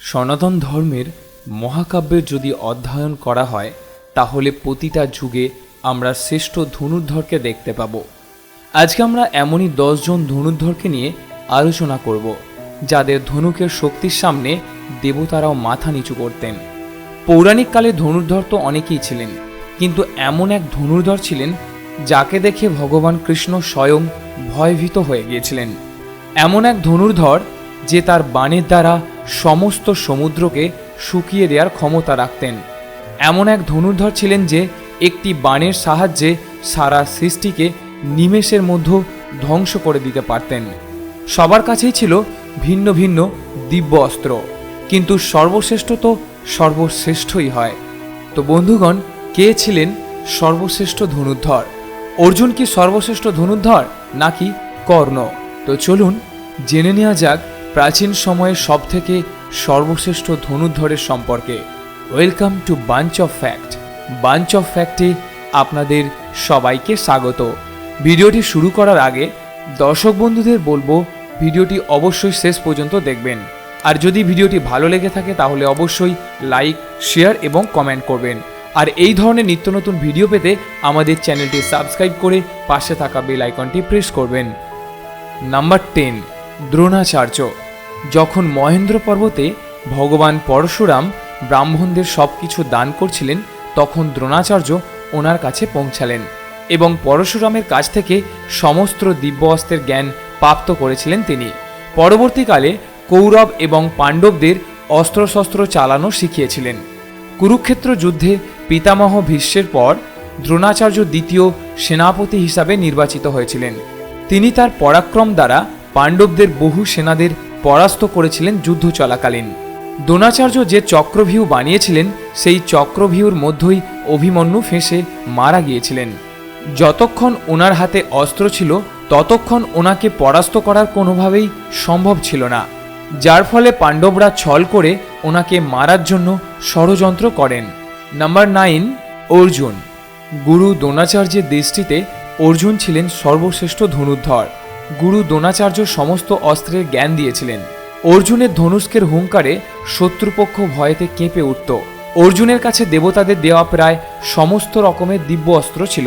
সনাতন ধর্মের মহাকাব্যের যদি অধ্যয়ন করা হয়, তাহলে প্রতিটা যুগে আমরা শ্রেষ্ঠ ধনুর্ধরকে দেখতে পাব। আজকে আমরা এমনই দশজন ধনুর্ধরকে নিয়ে আলোচনা করব, যাদের ধনুকের শক্তির সামনে দেবতারাও মাথা নিচু করতেন। পৌরাণিক কালে ধনুর্ধর তো অনেকেই ছিলেন, কিন্তু এমন এক ধনুর্ধর ছিলেন যাকে দেখে ভগবান কৃষ্ণ স্বয়ং ভয়ভীত হয়ে গিয়েছিলেন। এমন এক ধনুর্ধর যে তার বাণের দ্বারা সমস্ত সমুদ্রকে শুকিয়ে দেওয়ার ক্ষমতা রাখতেন। এমন এক ধনুর্ধর ছিলেন যে একটি বাণের সাহায্যে সারা সৃষ্টিকে নিমেষের মধ্যে ধ্বংস করে দিতে পারতেন। সবার কাছেই ছিল ভিন্ন ভিন্ন দিব্য অস্ত্র, কিন্তু সর্বশ্রেষ্ঠ তো সর্বশ্রেষ্ঠই হয়। তো বন্ধুগণ, কে ছিলেন সর্বশ্রেষ্ঠ ধনুর্ধর? অর্জুন কি সর্বশ্রেষ্ঠ ধনুর্ধর নাকি কর্ণ? তো চলুন জেনে নেওয়া যাক প্রাচীন সময়ের সব থেকে সর্বশ্রেষ্ঠ ধনুর্ধরের সম্পর্কে। Welcome to bunch of fact bunch of ফ্যাক্টে আপনাদের সবাইকে স্বাগত। ভিডিওটি শুরু করার আগে দর্শক বন্ধুদের বলব, ভিডিওটি অবশ্যই শেষ পর্যন্ত দেখবেন। আর যদি ভিডিওটি ভালো লেগে থাকে, তাহলে অবশ্যই লাইক, শেয়ার এবং কমেন্ট করবেন। আর এই ধরনের নিত্য নতুন ভিডিও পেতে আমাদের চ্যানেলটি সাবস্ক্রাইব করে পাশে থাকা বেল আইকনটি প্রেস করবেন। Number ten. দ্রোণাচার্য, যখন মহেন্দ্র পর্বতে ভগবান পরশুরাম ব্রাহ্মণদের সব কিছু দান করছিলেন, তখন দ্রোণাচার্য ওনার কাছে পৌঁছালেন এবং পরশুরামের কাছ থেকে সমস্ত দিব্য অস্ত্রের জ্ঞান প্রাপ্ত করেছিলেন তিনি। পরবর্তীকালে কৌরব এবং পাণ্ডবদের অস্ত্রশস্ত্র চালানো শিখিয়েছিলেন। কুরুক্ষেত্র যুদ্ধে পিতামহ ভীষ্মের পর দ্রোণাচার্য দ্বিতীয় সেনাপতি হিসাবে নির্বাচিত হয়েছিলেন। তিনি তার পরাক্রম দ্বারা পাণ্ডবদের বহু সেনাদের পরাস্ত করেছিলেন যুদ্ধ চলাকালীন। দ্রোণাচার্য যে চক্রভিউ বানিয়েছিলেন, সেই চক্রভিউর মধ্যেই অভিমন্যু ফেঁসে মারা গিয়েছিলেন। যতক্ষণ ওনার হাতে অস্ত্র ছিল, ততক্ষণ ওনাকে পরাস্ত করার কোনোভাবেই সম্ভব ছিল না। যার ফলে পাণ্ডবরা ছল করে ওনাকে মারার জন্য ষড়যন্ত্র করেন। Number nine, Arjun. গুরু দ্রোণাচার্যের দৃষ্টিতে অর্জুন ছিলেন সর্বশ্রেষ্ঠ ধনুর্ধর। গুরু দ্রোণাচার্য সমস্ত অস্ত্রের জ্ঞান দিয়েছিলেন। অর্জুনের ধনুষ্কের হুঙ্কারে শত্রুপক্ষ ভয়েতে কেঁপে উঠত। অর্জুনের কাছে দেবতাদের দেওয়া প্রায় সমস্ত রকমের দিব্য অস্ত্র ছিল।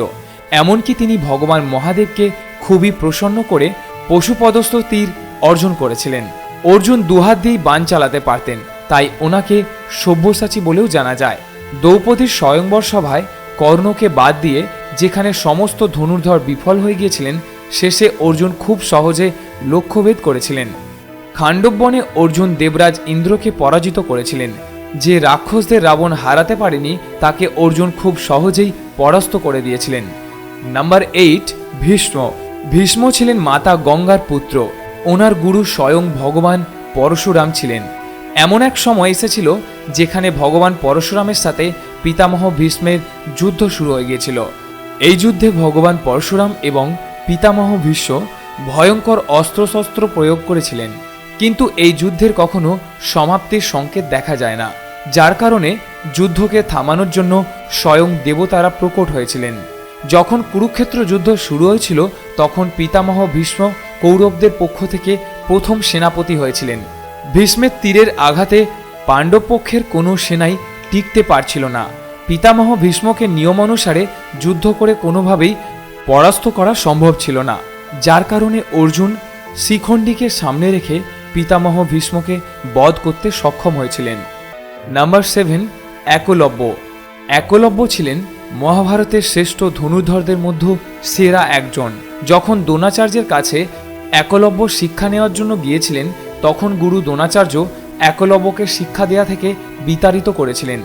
এমনকি তিনি ভগবান মহাদেবকে খুবই প্রসন্ন করে পশুপদস্থ তীর অর্জন করেছিলেন। অর্জুন দুহাত দিয়েই বান চালাতে পারতেন, তাই ওনাকে সব্যসাচী বলেও জানা যায়। দ্রৌপদীর স্বয়ংবর সভায় কর্ণকে বাদ দিয়ে যেখানে সমস্ত ধনুর্ধর বিফল হয়ে গিয়েছিলেন শেষে অর্জুন খুব সহজে লক্ষ্যভেদ করেছিলেন। খাণ্ডববনে অর্জুন দেবরাজ ইন্দ্রকে পরাজিত করেছিলেন। যে রাক্ষসদের রাবণ হারাতে পারেনি, তাকে অর্জুন খুব সহজেই পরাস্ত করে দিয়েছিলেন। Number eight, Bhishma. ভীষ্ম ছিলেন মাতা গঙ্গার পুত্র। ওনার গুরু স্বয়ং ভগবান পরশুরাম ছিলেন। এমন এক সময় এসেছিল, যেখানে ভগবান পরশুরামের সাথে পিতামহ ভীষ্মের যুদ্ধ শুরু হয়ে গিয়েছিল। এই যুদ্ধে ভগবান পরশুরাম এবং পিতামহ ভীষ্ম ভয়ঙ্কর অস্ত্রশস্ত্র প্রয়োগ করেছিলেন। কিন্তু এই যুদ্ধের কখনো সমাপ্তির সংকেত দেখা যায় না, যার কারণে যুদ্ধকে থামানোর জন্য স্বয়ং দেবতারা প্রকট হয়েছিলেন। যখন কুরুক্ষেত্র যুদ্ধ শুরু হয়েছিল, তখন পিতামহ ভীষ্ম কৌরবদের পক্ষ থেকে প্রথম সেনাপতি হয়েছিলেন। ভীষ্মের তীরের আঘাতে পাণ্ডব পক্ষের কোনো সেনাই টিকতে পারছিল না। পিতামহ ভীষ্মকে নিয়ম অনুসারে যুদ্ধ করে কোনোভাবেই পরাস্ত করা সম্ভব ছিল না, যার কারণে অর্জুন শিখণ্ডীকে সামনে রেখে পিতামহ ভীষ্মকে বধ করতে সক্ষম হয়েছিলেন। Number seven Eklavya. একলব্য ছিলেন মহাভারতের শ্রেষ্ঠ ধনুর্ধরদের মধ্যে সেরা একজন। যখন দ্রোণাচার্যের কাছে একলব্য শিক্ষা নেওয়ার জন্য গিয়েছিলেন, তখন গুরু দ্রোণাচার্য একলব্যকে শিক্ষা দেয়া থেকে বিতাড়িত করেছিলেন।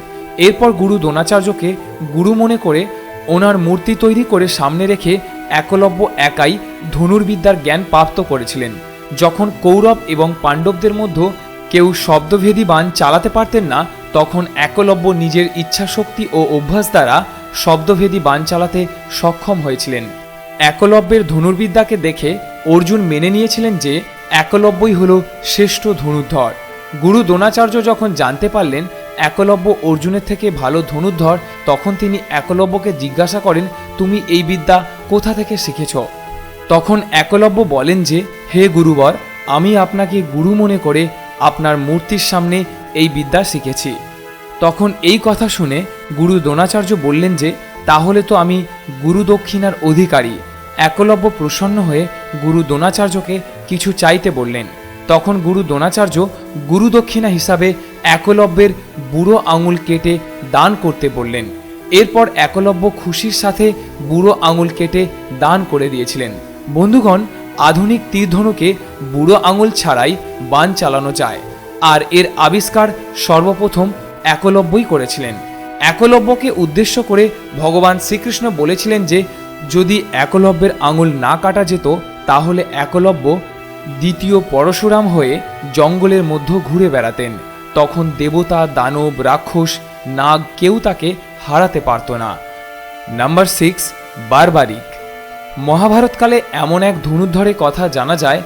এরপর গুরু দ্রোণাচার্যকে গুরু মনে করে ওনার মূর্তি তৈরি করে সামনে রেখে একলব্য একাই ধনুর্বিদ্যার জ্ঞান প্রাপ্ত করেছিলেন। যখন কৌরব এবং পাণ্ডবদের মধ্যে কেউ শব্দভেদী বাণ চালাতে পারতেন না, তখন একলব্য নিজের ইচ্ছাশক্তি ও অভ্যাস দ্বারা শব্দভেদী বান চালাতে সক্ষম হয়েছিলেন। একলব্যের ধনুর্বিদ্যাকে দেখে অর্জুন মেনে নিয়েছিলেন যে, একলব্যই হল শ্রেষ্ঠ ধনুর্ধর। গুরু দ্রোণাচার্য যখন জানতে পারলেন একলব্য অর্জুনের থেকে ভালো ধনুর্ধর, তখন তিনি একলব্যকে জিজ্ঞাসা করেন, তুমি এই বিদ্যা কোথা থেকে শিখেছ? তখন একলব্য বলেন যে, হে গুরুবর, আমি আপনাকে গুরু মনে করে আপনার মূর্তির সামনে এই বিদ্যা শিখেছি। তখন এই কথা শুনে গুরু দ্রোণাচার্য বললেন যে, তাহলে তো আমি গুরু দক্ষিণার অধিকারী। একলব্য প্রসন্ন হয়ে গুরু দ্রোণাচার্যকে কিছু চাইতে বললেন। তখন গুরু দ্রোণাচার্য গুরু দক্ষিণা হিসাবে একলব্যের বুড়ো আঙুল কেটে দান করতে বললেন। এরপর একলব্য খুশির সাথে বুড়ো আঙুল কেটে দান করে দিয়েছিলেন। বন্ধুগণ, আধুনিক তীরধনুকে বুড়ো আঙুল ছাড়াই বান চালানো যায়, আর এর আবিষ্কার সর্বপ্রথম একলব্যই করেছিলেন। একলব্যকে উদ্দেশ্য করে ভগবান শ্রীকৃষ্ণ বলেছিলেন যে, যদি একলব্যের আঙুল না কাটা যেত, তাহলে একলব্য দ্বিতীয় পরশুরাম হয়ে জঙ্গলের মধ্যে ঘুরে বেড়াতেন। তখন দেবতা, দানব, রাক্ষস, নাগ কেউ তাকে হারাতে পারত না। Number six, barbaric. মহাভারতকালে এমন এক ধনুর্ধরের কথা জানা যায়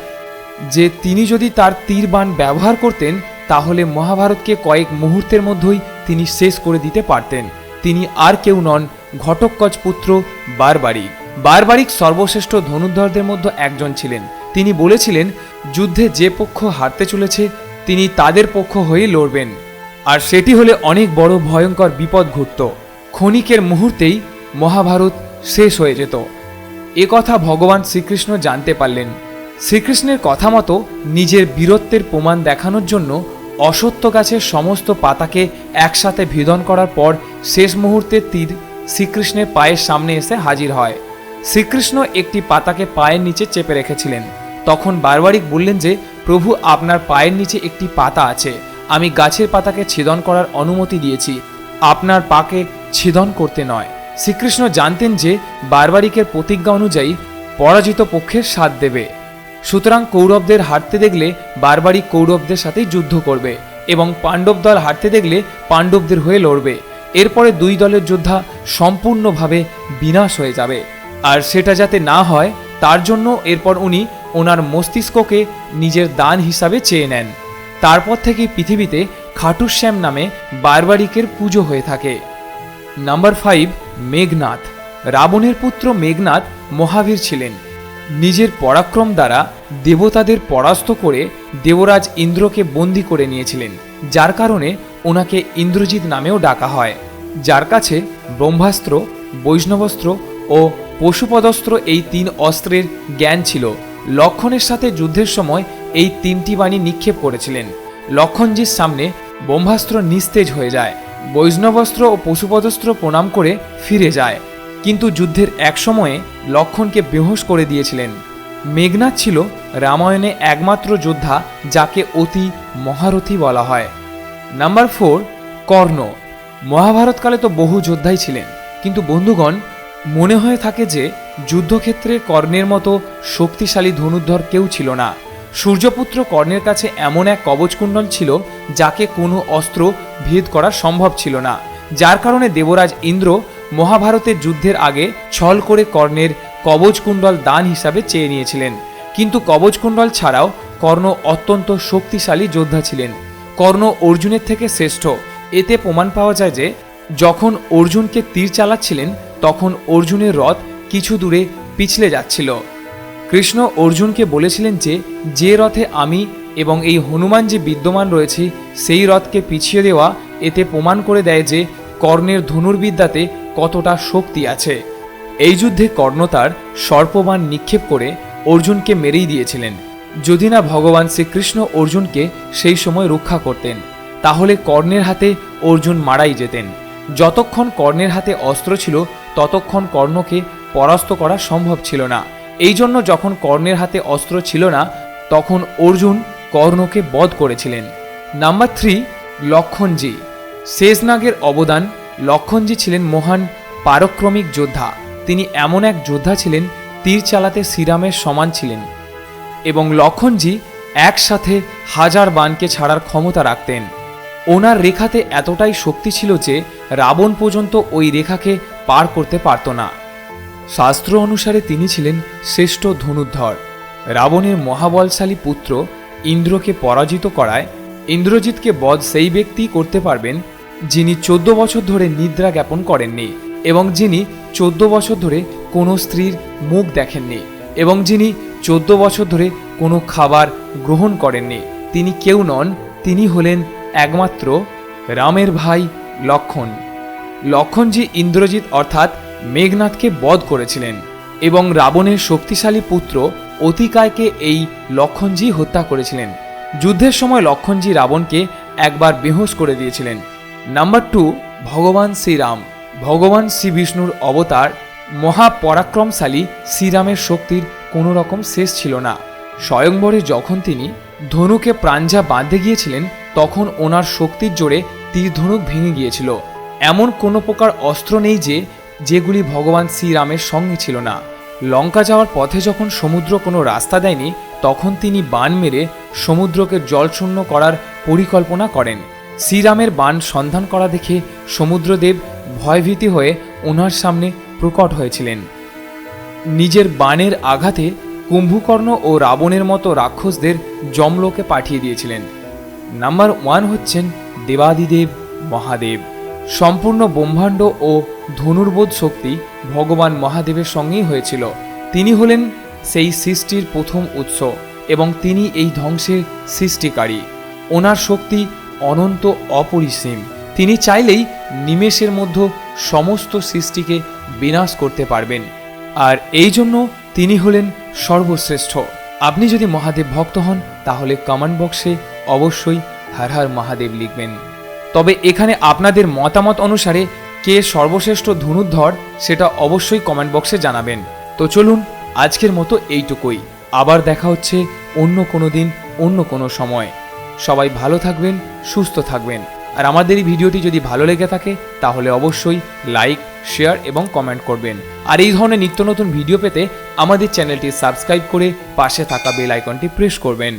যে তিনি যদি তার তীরবান ব্যবহার করতেন, তাহলে মহাভারতকে কয়েক মুহূর্তের মধ্যেই তিনি শেষ করে দিতে পারতেন। তিনি আর কেউ নন ঘটকচ পুত্র বারবারিক। বারবারিক সর্বশ্রেষ্ঠ ধনুর্ধরদের মধ্যে একজন ছিলেন। তিনি বলেছিলেন, যুদ্ধে যে পক্ষ হারতে চলেছে তিনি তাদের পক্ষ হয়ে লড়বেন। আর সেটি হলে অনেক বড় ভয়ঙ্কর বিপদ ঘটত। ক্ষণিকের মুহূর্তেই মহাভারত শেষ হয়ে যেত। এ কথা ভগবান শ্রীকৃষ্ণ জানতে পারলেন। শ্রীকৃষ্ণের কথা মতো নিজের বীরত্বের প্রমাণ দেখানোর জন্য অসত্য গাছের সমস্ত পাতাকে একসাথে ভিদন করার পর শেষ মুহূর্তে তীর শ্রীকৃষ্ণের পায়ের সামনে এসে হাজির হয়। শ্রীকৃষ্ণ একটি পাতাকে পায়ের নিচে চেপে রেখেছিলেন। তখন বারবারিক বললেন যে, প্রভু, আপনার পায়ের নিচে একটি পাতা আছে। আমি গাছের পাতাকে ছেদন করার অনুমতি দিয়েছি। আপনার পাকে ছেদন করতে নয়। শ্রীকৃষ্ণ জানতেন যে, বারবারিকের প্রতিজ্ঞা অনুযায়ী পরাজিত পক্ষের সাথ দেবে। সুতরাং কৌরবদের হারতে দেখলে বারবারিক কৌরবদের সাথেই যুদ্ধ করবে এবং পাণ্ডব দল হারতে দেখলে পাণ্ডবদের হয়ে লড়বে। এরপরে দুই দলের যোদ্ধা সম্পূর্ণভাবে বিনাশ হয়ে যাবে। আর সেটা যাতে না হয়, তার জন্য এরপর উনি ওনার মস্তিষ্ককে নিজের দান হিসাবে চেয়ে নেন। তারপর থেকে পৃথিবীতে খাটুশ্যাম নামে বারবারিকের পুজো হয়ে থাকে। Number five, Meghnath. রাবণের পুত্র মেঘনাথ মহাবীর ছিলেন। নিজের পরাক্রম দ্বারা দেবতাদের পরাস্ত করে দেবরাজ ইন্দ্রকে বন্দি করে নিয়েছিলেন, যার কারণে ওনাকে ইন্দ্রজিৎ নামেও ডাকা হয়। যার কাছে ব্রহ্মাস্ত্র, বৈষ্ণবস্ত্র ও পশুপদস্ত্র এই তিন অস্ত্রের জ্ঞান ছিল। লক্ষণের সাথে যুদ্ধের সময় এই তিনটি বাণী নিক্ষেপ করেছিলেন। লক্ষণজির সামনে ব্রহ্মাস্ত্র নিস্তেজ হয়ে যায়, বৈষ্ণবস্ত্র ও পশুপদস্ত্র প্রণাম করে ফিরে যায়। কিন্তু যুদ্ধের এক সময়ে লক্ষণকে বেহোশ করে দিয়েছিলেন। মেঘনাথ ছিল রামায়ণে একমাত্র যোদ্ধা যাকে অতি মহারথী বলা হয়। নাম্বার ফোর, কর্ণ। মহাভারতকালে তো বহু যোদ্ধাই ছিলেন। কিন্তু বন্ধুগণ, মনে হয়ে থাকে যে যুদ্ধক্ষেত্রে কর্ণের মতো শক্তিশালী ধনুর্ধর কেউ ছিল না। সূর্যপুত্র কর্ণের কাছে এমন এক কবচকুণ্ডল ছিল যাকে কোনো অস্ত্র ভেদ করা সম্ভব ছিল না। যার কারণে দেবরাজ ইন্দ্র মহাভারতের যুদ্ধের আগে ছল করে কর্ণের কবচকুণ্ডল দান হিসাবে চেয়ে নিয়েছিলেন। কিন্তু কবচকুণ্ডল ছাড়াও কর্ণ অত্যন্ত শক্তিশালী যোদ্ধা ছিলেন। কর্ণ অর্জুনের থেকে শ্রেষ্ঠ। এতে প্রমাণ পাওয়া যায় যে, যখন অর্জুনকে তীর চালাচ্ছিলেন, তখন অর্জুনের রথ কিছু দূরে পিছলে যাচ্ছিল। কৃষ্ণ অর্জুনকে বলেছিলেন যে যে রথে আমি এবং এই হনুমান যে বিদ্যমান রয়েছে, সেই রথকে পিছিয়ে দেওয়া এতে প্রমাণ করে দেয় যে, কর্ণের ধনুর্বিদ্যাতে কতটা শক্তি আছে। এই যুদ্ধে কর্ণ তার সর্পবান নিক্ষেপ করে অর্জুনকে মেরেই দিয়েছিলেন। যদি না ভগবান শ্রীকৃষ্ণ অর্জুনকে সেই সময় রক্ষা করতেন, তাহলে কর্ণের হাতে অর্জুন মারাই যেতেন। যতক্ষণ কর্ণের হাতে অস্ত্র ছিল, ততক্ষণ কর্ণকে পরাস্ত করা সম্ভব ছিল না। এই জন্য যখন কর্ণের হাতে অস্ত্র ছিল না, তখন অর্জুন কর্ণকে বধ করেছিলেন। Number three, লক্ষণজি। শেষনাগের অবদান, লক্ষণজি ছিলেন মহান পারক্রমিক যোদ্ধা। তিনি এমন এক যোদ্ধা ছিলেন, তীর চালাতে শ্রীরামের সমান ছিলেন এবং লক্ষণজি একসাথে হাজার বানকে ছাড়ার ক্ষমতা রাখতেন। ওনার রেখাতে এতটাই শক্তি ছিল যে রাবণ পর্যন্ত ওই রেখাকে পার করতে পারত না। শাস্ত্র অনুসারে তিনি ছিলেন শ্রেষ্ঠ ধনুর্ধর। রাবণের মহাবলশালী পুত্র ইন্দ্রকে পরাজিত করায় ইন্দ্রজিৎকে বধ সেই ব্যক্তি করতে পারবেন যিনি চোদ্দ বছর ধরে নিদ্রা জ্ঞাপন করেননি এবং যিনি চোদ্দ বছর ধরে কোনো স্ত্রীর মুখ দেখেননি এবং যিনি চোদ্দ বছর ধরে কোনো খাবার গ্রহণ করেননি। তিনি কেউ নন, তিনি হলেন একমাত্র রামের ভাই লক্ষণ। লক্ষণজি ইন্দ্রজিৎ অর্থাৎ মেঘনাথকে বধ করেছিলেন এবং রাবণের শক্তিশালী পুত্র অতিকায়কে এই লক্ষণজি হত্যা করেছিলেন। যুদ্ধের সময় লক্ষণজি রাবণকে একবার বেহোশ করে দিয়েছিলেন। নাম্বার টু, ভগবান শ্রীরাম। ভগবান শ্রী বিষ্ণুর অবতার মহাপরাক্রমশালী শ্রীরামের শক্তির কোনো রকম শেষ ছিল না। স্বয়ংবরে যখন তিনি ধনুকে প্রাঞ্জা বাঁধতে গিয়েছিলেন, তখন ওনার শক্তির জোরে তীর ধনুক ভেঙে গিয়েছিল। এমন কোনো প্রকার অস্ত্র নেই যে যেগুলি ভগবান শ্রীরামের সঙ্গে ছিল না। লঙ্কা যাওয়ার পথে যখন সমুদ্র কোনো রাস্তা দেয়নি, তখন তিনি বান মেরে সমুদ্রকে জলশূন্য করার পরিকল্পনা করেন। শ্রীরামের বান সন্ধান করা দেখে সমুদ্রদেব ভয়ভীতি হয়ে ওনার সামনে প্রকট হয়েছিলেন। নিজের বানের আঘাতে কুম্ভকর্ণ ও রাবণের মতো রাক্ষসদের জমলোকে পাঠিয়ে দিয়েছিলেন। নাম্বার ওয়ান হচ্ছেন দেবাদিদেব মহাদেব। সম্পূর্ণ ব্রহ্মাণ্ড ও ধনুর্বোধ শক্তি ভগবান মহাদেবের সঙ্গেই হয়েছিল। তিনি হলেন সেই সৃষ্টির প্রথম উৎস এবং তিনি এই ধ্বংসের সৃষ্টিকারী। ওনার শক্তি অনন্ত অপরিসীম। তিনি চাইলেই নিমেষের মধ্যে সমস্ত সৃষ্টিকে বিনাশ করতে পারবেন। আর এই জন্য তিনি হলেন সর্বশ্রেষ্ঠ। আপনি যদি মহাদেব ভক্ত হন, তাহলে কমেন্ট বক্সে অবশ্যই হর হর মহাদেব লিখবেন। তবে এখানে আপনাদের মতামত অনুসারে কে সর্বশ্রেষ্ঠ ধনুর্ধর সেটা অবশ্যই কমেন্ট বক্সে জানাবেন। তো চলুন, আজকের মতো এইটুকুই। আবার দেখা হচ্ছে অন্য কোনো দিন, অন্য কোনো সময়। সবাই ভালো থাকবেন, সুস্থ থাকবেন। আর আমাদের এই ভিডিওটি যদি ভালো লেগে থাকে, তাহলে অবশ্যই লাইক শেয়ার এবং কমেন্ট করবেন। আর এই ধরনের নিত্য নতুন ভিডিও পেতে আমাদের চ্যানেলটি সাবস্ক্রাইব করে পাশে থাকা বেল আইকনটি প্রেস করবেন।